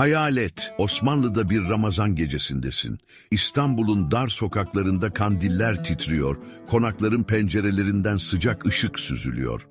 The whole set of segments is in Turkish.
Hayal et, Osmanlı'da bir Ramazan gecesindesin. İstanbul'un dar sokaklarında kandiller titriyor, konakların pencerelerinden sıcak ışık süzülüyor.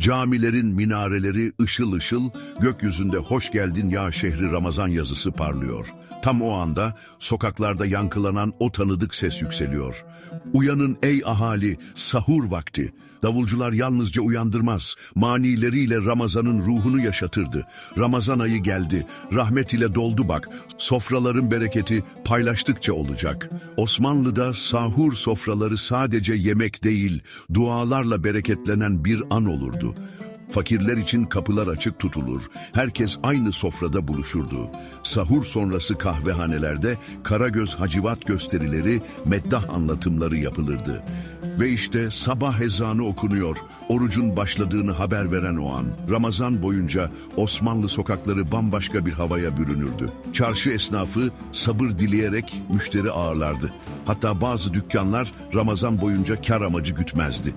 Camilerin minareleri ışıl ışıl, gökyüzünde hoş geldin ya şehri Ramazan yazısı parlıyor. Tam o anda sokaklarda yankılanan o tanıdık ses yükseliyor. Uyanın ey ahali, sahur vakti. Davulcular yalnızca uyandırmaz, manileriyle Ramazan'ın ruhunu yaşatırdı. Ramazan ayı geldi, rahmet ile doldu bak, sofraların bereketi paylaştıkça olacak. Osmanlı'da sahur sofraları sadece yemek değil, dualarla bereketlenen bir an olurdu. Fakirler için kapılar açık tutulur. Herkes aynı sofrada buluşurdu. Sahur sonrası kahvehanelerde Karagöz Hacivat gösterileri, meddah anlatımları yapılırdı. Ve işte sabah ezanı okunuyor. Orucun başladığını haber veren o an. Ramazan boyunca Osmanlı sokakları bambaşka bir havaya bürünürdü. Çarşı esnafı sabır dileyerek müşteri ağırlardı. Hatta bazı dükkanlar Ramazan boyunca kar amacı gütmezdi.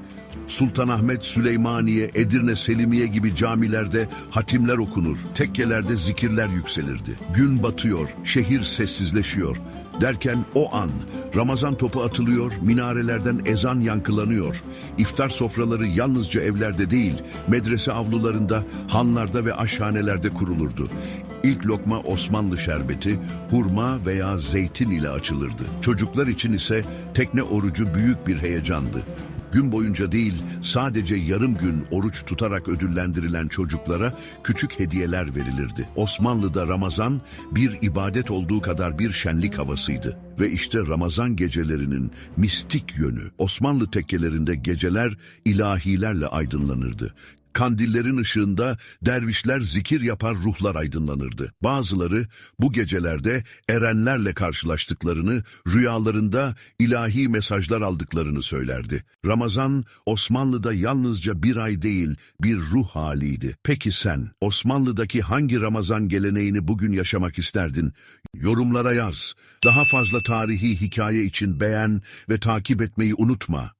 Sultanahmet, Süleymaniye, Edirne, Selimiye gibi camilerde hatimler okunur, tekkelerde zikirler yükselirdi. Gün batıyor, şehir sessizleşiyor. Derken o an Ramazan topu atılıyor, minarelerden ezan yankılanıyor. İftar sofraları yalnızca evlerde değil, medrese avlularında, hanlarda ve aşhanelerde kurulurdu. İlk lokma Osmanlı şerbeti, hurma veya zeytin ile açılırdı. Çocuklar için ise tekne orucu büyük bir heyecandı. Gün boyunca değil, sadece yarım gün oruç tutarak ödüllendirilen çocuklara küçük hediyeler verilirdi. Osmanlı'da Ramazan bir ibadet olduğu kadar bir şenlik havasıydı. Ve işte Ramazan gecelerinin mistik yönü. Osmanlı tekkelerinde geceler ilahilerle aydınlanırdı. Kandillerin ışığında dervişler zikir yapar ruhlar aydınlanırdı. Bazıları bu gecelerde erenlerle karşılaştıklarını, rüyalarında ilahi mesajlar aldıklarını söylerdi. Ramazan Osmanlı'da yalnızca bir ay değil bir ruh haliydi. Peki sen Osmanlı'daki hangi Ramazan geleneğini bugün yaşamak isterdin? Yorumlara yaz. Daha fazla tarihi hikaye için beğen ve takip etmeyi unutma.